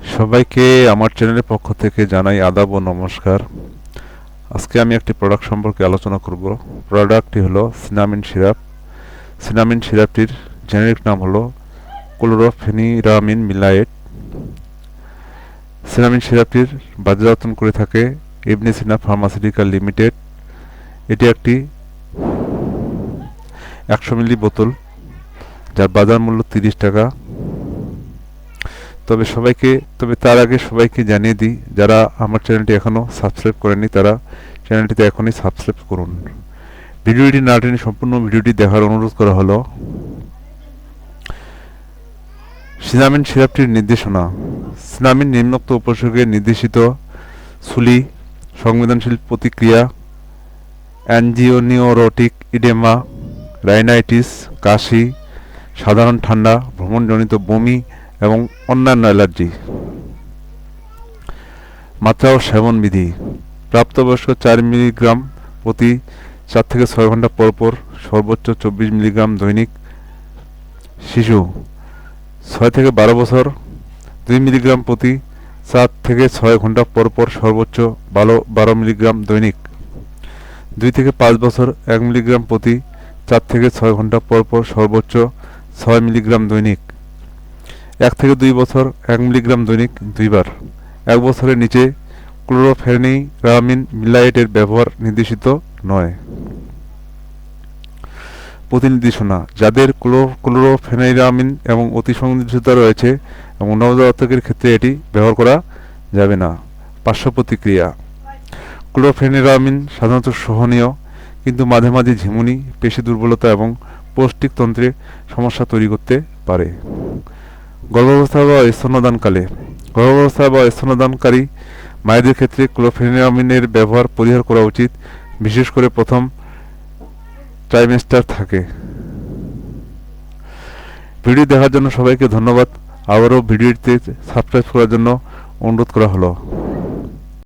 সবাইকে আমার চ্যানেলের পক্ষ থেকে জানাই আদাব ও নমস্কার। আজকে আমি একটি প্রোডাক্ট সম্পর্কে আলোচনা করব। প্রোডাক্টটি হলো সিনামিন সিরাপ সিনামিন সিরাপটির জেনেরিক নাম হলো ক্লোরোফেনিরামিন মিলায়েট সিনামিন সিরাপটির বাজারজাতন করে থাকে ইবনে সিনা ফার্মাসিউটিক্যাল লিমিটেড এটি একটি একশো মিলি বোতল, যার বাজার মূল্য তিরিশ টাকা। তবে সবাইকে, তবে তার আগে সবাইকে জানিয়ে দিই, যারা আমার চ্যানেলটি এখনও সাবস্ক্রাইব করেনি তারা চ্যানেলটিতে এখনই সাবস্ক্রাইব করুন। ভিডিওটি না টেনে সম্পূর্ণ ভিডিওটি দেখার অনুরোধ করা হলো। সিনামিন সিরাপটির নির্দেশনা। সিনামিন নিম্নোক্ত উপসর্গে নির্দেশিত সুলি, সংবেদনশীল প্রতিক্রিয়া, অ্যানজিওনিওরোটিক ইডেমা, রাইনাইটিস, কাশি, সাধারণ ঠান্ডা, ভ্রমণজনিত বমি এবং অন্যান্য অ্যালার্জি। মাত্রা ও সেবন বিধি। প্রাপ্তবয়স্ক চার মিলিগ্রাম প্রতি চার থেকে ছয় ঘণ্টা পর পর সর্বোচ্চ চব্বিশ মিলিগ্রাম দৈনিক। শিশু, ছয় থেকে বারো বছর, দুই মিলিগ্রাম প্রতি চার থেকে ছয় ঘণ্টা পর পর সর্বোচ্চ বারো বারো মিলিগ্রাম দৈনিক। দুই থেকে পাঁচ বছর, এক মিলিগ্রাম প্রতি চার থেকে ছয় ঘণ্টা পর পর সর্বোচ্চ ছয় মিলিগ্রাম দৈনিক। এক থেকে দুই বছর এক মিলিগ্রাম দৈনিক দুইবার। এক বছরের নিচে ক্লোরোফেনিরামিন মিলায়েটের ব্যবহার নির্দেশিত নয়। প্রতিনির্দেশনা যাদের ক্লো, ক্লোরোফেনিরামিন এবং অতি সংবেদনশীলতা রয়েছে, এবং নবজাতকের ক্ষেত্রে এটি ব্যবহার করা যাবে না। পার্শ্ব প্রতিক্রিয়া, ক্লোরোফেনিরামিন সাধারণত সহনীয়, কিন্তু মাঝে মাঝে ঝিমুনি, পেশি দুর্বলতা এবং পৌষ্টিকতন্ত্রে সমস্যা তৈরি করতে পারে। গর্ভাবস্থা বা স্তন্যদানকালে। গর্ভাবস্থা বা স্তন্যদানকারী মায়েদের ক্ষেত্রে ক্লোফেনামিনের ব্যবহার পরিহার করা উচিত। বিশেষ করে প্রথম ট্রাইমেস্টার থাকে। ভিডিও দেখার জন্য সবাইকে ধন্যবাদ। আবারও ভিডিওটিতে সাবস্ক্রাইব করার জন্য অনুরোধ করা হলো।